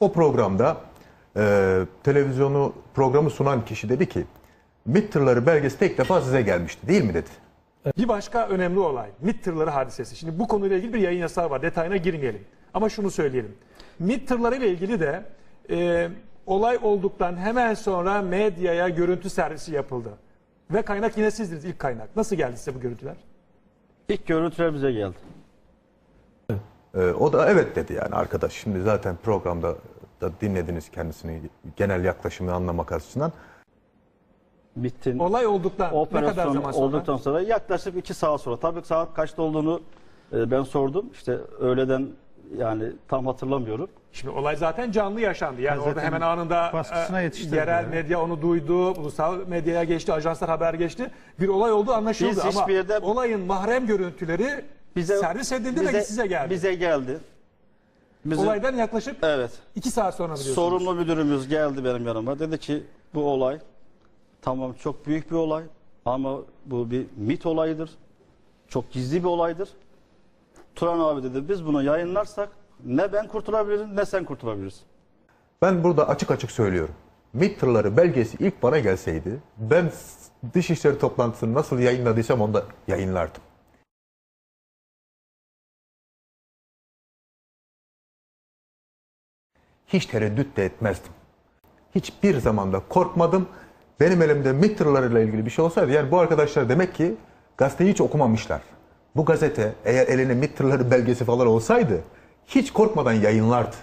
O programda e, televizyonu programı sunan kişi dedi ki MİT tırları belgesi tek defa size gelmişti değil mi dedi. Bir başka önemli olay MİT tırları hadisesi. Şimdi bu konuyla ilgili bir yayın yasağı var. Detayına girmeyelim. Ama şunu söyleyelim. MİT tırları ile ilgili de e, olay olduktan hemen sonra medyaya görüntü servisi yapıldı. Ve kaynak yine sizdiniz ilk kaynak. Nasıl geldi size bu görüntüler? İlk görüntüler bize geldi. E, o da evet dedi yani arkadaş. Şimdi zaten programda da dinlediniz kendisini genel yaklaşımı anlamak açısından. MİT'in Olay olduktan ne kadar operasyon zaman sonra? olduktan sonra yaklaşık iki saat sonra. Tabii saat kaçta olduğunu e, ben sordum. İşte öğleden yani tam hatırlamıyorum. Şimdi olay zaten canlı yaşandı. Yani orada zaten hemen anında baskısına e, yetiştirdi yerel yani. medya onu duydu, ulusal medyaya geçti, ajanslar haber geçti. Bir olay oldu anlaşıldı Biz ama hiçbir yerde- olayın mahrem görüntüleri servis edildi ve size geldi. Bize geldi. Bizim, Olaydan yaklaşık evet. iki saat sonra biliyorsunuz. Sorumlu müdürümüz geldi benim yanıma. Dedi ki bu olay tamam çok büyük bir olay ama bu bir mit olayıdır. Çok gizli bir olaydır. Turan abi dedi biz bunu yayınlarsak ne ben kurtulabilirim ne sen kurtulabilirsin. Ben burada açık açık söylüyorum. MİT tırları belgesi ilk bana gelseydi ben dışişleri toplantısını nasıl yayınladıysam onu da yayınlardım. Hiç tereddüt de etmezdim. Hiçbir zamanda korkmadım. Benim elimde MİT tırlarıyla ilgili bir şey olsaydı yani bu arkadaşlar demek ki gazeteyi hiç okumamışlar. Bu gazete eğer eline MİT tırları belgesi falan olsaydı hiç korkmadan yayınlardı.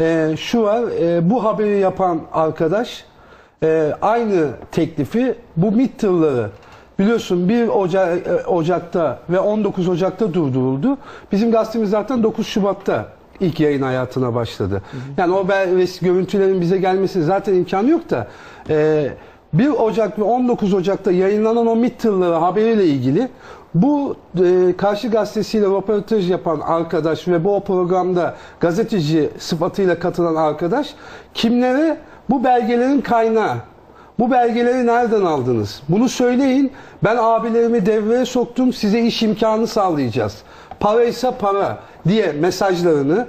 Ee, şu var, e, bu haberi yapan arkadaş e, aynı teklifi bu MİT biliyorsun 1 Oca- e, Ocak'ta ve 19 Ocak'ta durduruldu. Bizim gazetemiz zaten 9 Şubat'ta ilk yayın hayatına başladı. Yani o bel- ve görüntülerin bize gelmesi zaten imkanı yok da e, 1 Ocak ve 19 Ocak'ta yayınlanan o MİT tırları haberiyle ilgili bu e, Karşı Gazetesi'yle röportaj yapan arkadaş ve bu programda gazeteci sıfatıyla katılan arkadaş kimlere bu belgelerin kaynağı, bu belgeleri nereden aldınız? Bunu söyleyin. Ben abilerimi devreye soktum. Size iş imkanı sağlayacağız. Paraysa para diye mesajlarını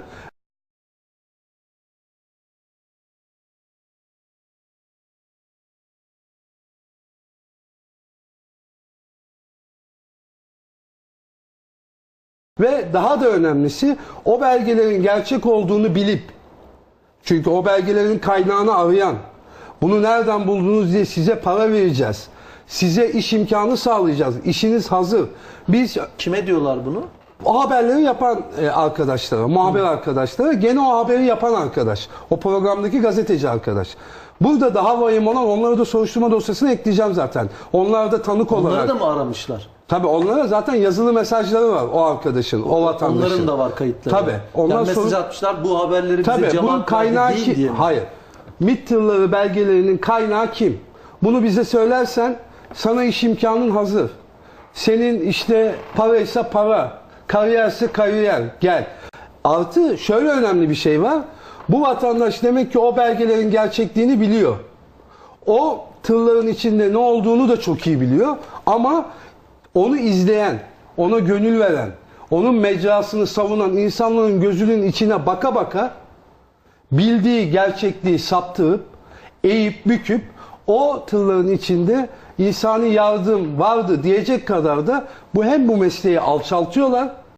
Ve daha da önemlisi o belgelerin gerçek olduğunu bilip çünkü o belgelerin kaynağını arayan bunu nereden buldunuz diye size para vereceğiz. Size iş imkanı sağlayacağız. İşiniz hazır. Biz Kime diyorlar bunu? o haberleri yapan e, arkadaşlara, muhabir arkadaşlara, gene o haberi yapan arkadaş. O programdaki gazeteci arkadaş. Burada daha vahim olan onları da soruşturma dosyasına ekleyeceğim zaten. Onlar da tanık olarak. Onları da mı aramışlar? Tabii onlara zaten yazılı mesajları var o arkadaşın, o vatandaşın. Onların da var kayıtları. Tabii. Onlar yani mesaj soru- atmışlar bu haberleri bize Tabii cevap bunun verdi kaynağı değil diye mi? Hayır. MİT tırları belgelerinin kaynağı kim? Bunu bize söylersen sana iş imkanın hazır. Senin işte paraysa para, kariyerse kariyer gel. Artı şöyle önemli bir şey var. Bu vatandaş demek ki o belgelerin gerçekliğini biliyor. O tırların içinde ne olduğunu da çok iyi biliyor. Ama onu izleyen, ona gönül veren, onun mecrasını savunan insanların gözünün içine baka baka bildiği gerçekliği saptırıp, eğip büküp o tırların içinde insani yardım vardı diyecek kadar da bu hem bu mesleği alçaltıyorlar